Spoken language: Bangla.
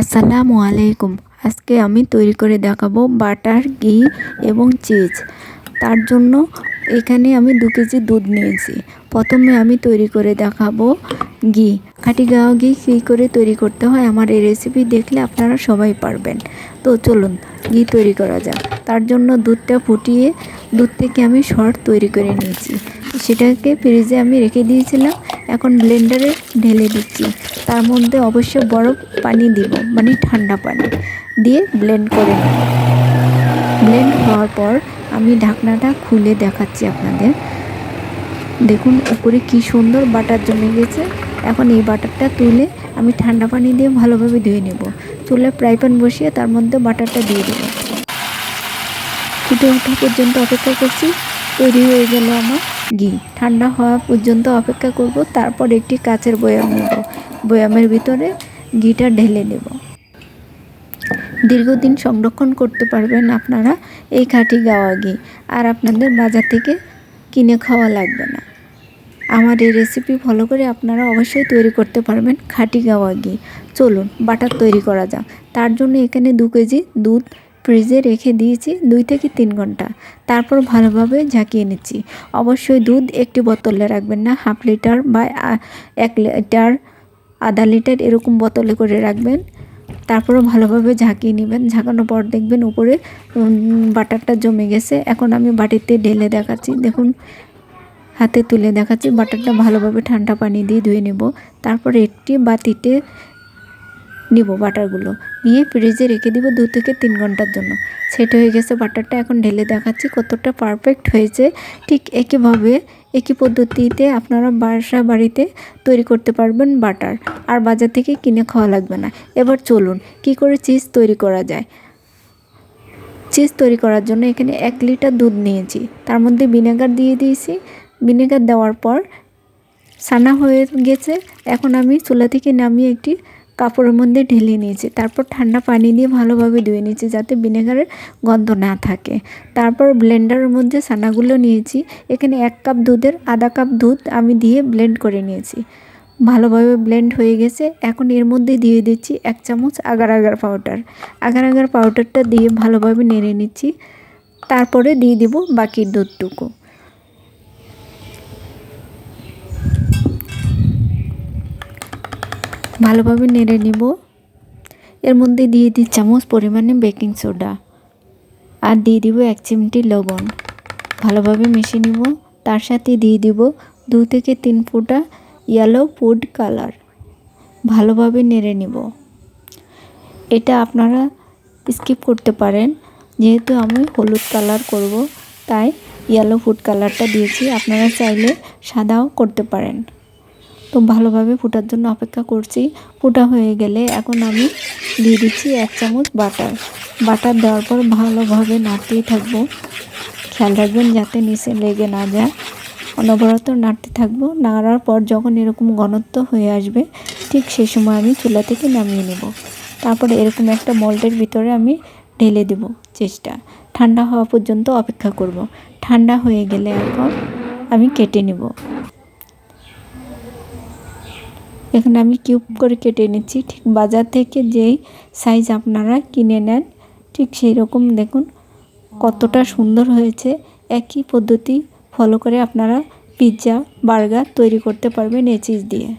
আসসালামু আলাইকুম। আজকে আমি তৈরি করে দেখাবো বাটার, ঘি এবং চিজ। তার জন্য এখানে আমি দু কেজি দুধ নিয়েছি। প্রথমে আমি তৈরি করে দেখাবো ঘি। খাঁটি গাওয়া ঘি কী করে তৈরি করতে হয় আমার এই রেসিপি দেখলে আপনারা সবাই পারবেন। তো চলুন, ঘি তৈরি করা যাক। তার জন্য দুধটা ফুটিয়ে, দুধ থেকে আমি শর্ট তৈরি করে নিয়েছি। সেটাকে ফ্রিজে আমি রেখে দিয়েছিলাম। এখন ব্লেন্ডারে ঢেলে দিচ্ছি। তার মধ্যে অবশ্য বরফ পানি দিব মানে ঠান্ডা পানি দিয়ে ব্লেন্ড করে নেব। ব্লেন্ড হওয়ার পর আমি ঢাকনাটা খুলে দেখাচ্ছি আপনাদের। দেখুন উপরে কি সুন্দর বাটার জমে গেছে। এখন এই বাটারটা তুলে আমি ঠান্ডা পানি দিয়ে ভালোভাবে ধুয়ে নেব। তুলে ফ্রাই প্যান বসিয়ে তার মধ্যে বাটারটা দিয়ে দেবো। ফুটে ওঠা পর্যন্ত অপেক্ষা করছি। তৈরি হয়ে গেল আমার ঘি। ঠান্ডা হওয়া পর্যন্ত অপেক্ষা করব, তারপর একটি কাচের বয়াম নেব। বয়ামের ভিতরে ঘিটা ঢেলে নেব। দীর্ঘদিন সংরক্ষণ করতে পারবেন আপনারা এই খাঁটি গাওয়া ঘি। আর আপনাদের বাজার থেকে কিনে খাওয়া লাগবে না। আমার এই রেসিপি ফলো করে আপনারা অবশ্যই তৈরি করতে পারবেন খাঁটি গাওয়া ঘি। চলুন, বাটার তৈরি করা যাক। তার জন্য এখানে দু কেজি দুধ ফ্রিজে রেখে দিয়েছি দুই থেকে তিন ঘণ্টা। তারপর ভালোভাবে ঝাঁকিয়ে নিচ্ছি। অবশ্যই দুধ একটি বোতলে রাখবেন না, হাফ লিটার বা এক লিটার, আধা লিটার এরকম বোতলে করে রাখবেন। তারপরও ভালোভাবে ঝাঁকিয়ে নেবেন। ঝাঁকানোর পর দেখবেন উপরে বাটারটা জমে গেছে। এখন আমি বাটিতে ঢেলে দেখাচ্ছি। দেখুন, হাতে তুলে দেখাচ্ছি। বাটারটা ভালোভাবে ঠান্ডা পানি দিয়ে ধুয়ে নেব। তারপর একটি বাতিতে নিব বাটারগুলো। নিয়ে ফ্রিজে রেখে দিব দু থেকে তিন ঘণ্টার জন্য। সেট হয়ে গেছে বাটারটা, এখন ঢেলে দেখাচ্ছি কতটা পারফেক্ট হয়েছে। ঠিক একইভাবে, একই পদ্ধতিতে আপনারা বাসা বাড়িতে তৈরি করতে পারবেন বাটার। আর বাজার থেকে কিনে খাওয়া লাগবে না। এবার চলুন, কি করে চিজ তৈরি করা যায়? চিজ তৈরি করার জন্য এখানে এক লিটার দুধ নিয়েছি। তার মধ্যে ভিনেগার দিয়ে দিয়েছি। ভিনেগার দেওয়ার পর সানা হয়ে গেছে। এখন আমি চুলা থেকে নামিয়ে একটি কাপড়ের মধ্যে ঢেলে নিয়েছি। তারপর ঠান্ডা পানি দিয়ে ভালোভাবে ধুয়ে নিয়েছি যাতে ভিনেগারের গন্ধ না থাকে। তারপর ব্লেন্ডারের মধ্যে ছানাগুলো নিয়েছি। এখানে এক কাপ দুধের আধা কাপ দুধ আমি দিয়ে ব্লেন্ড করে নিয়েছি। ভালোভাবে ব্লেন্ড হয়ে গেছে। এখন এর মধ্যে দিয়ে দিচ্ছি এক চামচ agar agar powder. Agar agar পাউডারটা দিয়ে ভালোভাবে নেড়ে নিচ্ছি। তারপরে দিয়ে দিব বাকি দুধটুকু। ভালোভাবে নেড়ে নিব। এর মধ্যে দিয়ে দিই চামচ পরিমাণে বেকিং সোডা আর দিয়ে দিব এক চিমটি লবণ। ভালোভাবে মিশিয়ে নিব। তার সাথে দিয়ে দিব দু থেকে তিন ফুটা ইয়েলো ফুড কালার ভালোভাবে নেড়ে নিব। এটা আপনারা স্কিপ করতে পারেন। যেহেতু আমি হলুদ কালার করব, তাই ইয়েলো ফুড কালারটা দিয়েছি। আপনারা চাইলে সাদাও করতে পারেন। তো ভালোভাবে ফোটার জন্য অপেক্ষা করছি। ফোটা হয়ে গেলে এখন আমি দিয়ে দিচ্ছি এক চামচ বাটার। বাটার দেওয়ার পর ভালোভাবে নাড়তেই থাকব। খেয়াল রাখবেন যাতে নিচে লেগে না যায়। অনবরত নাড়তে থাকব। নাড়ার পর যখন এরকম ঘনত্ব হয়ে আসবে, ঠিক সেই সময় আমি চুলা থেকে নামিয়ে নেব। তারপরে এরকম একটা মল্টের ভিতরে আমি ঢেলে দেব চেষ্টা। ঠান্ডা হওয়া পর্যন্ত অপেক্ষা করব। ঠান্ডা হয়ে গেলে এখন আমি কেটে নেব। এখানে আমি কিউব করে কেটে নিচ্ছি। ঠিক বাজার থেকে যেই সাইজ আপনারা কিনে নেন, ঠিক সেই রকম দেখুন কতটা সুন্দর হয়েছে। একই পদ্ধতি ফলো করে আপনারা পিৎজা বার্গার তৈরি করতে পারবেন এই চিজ দিয়ে।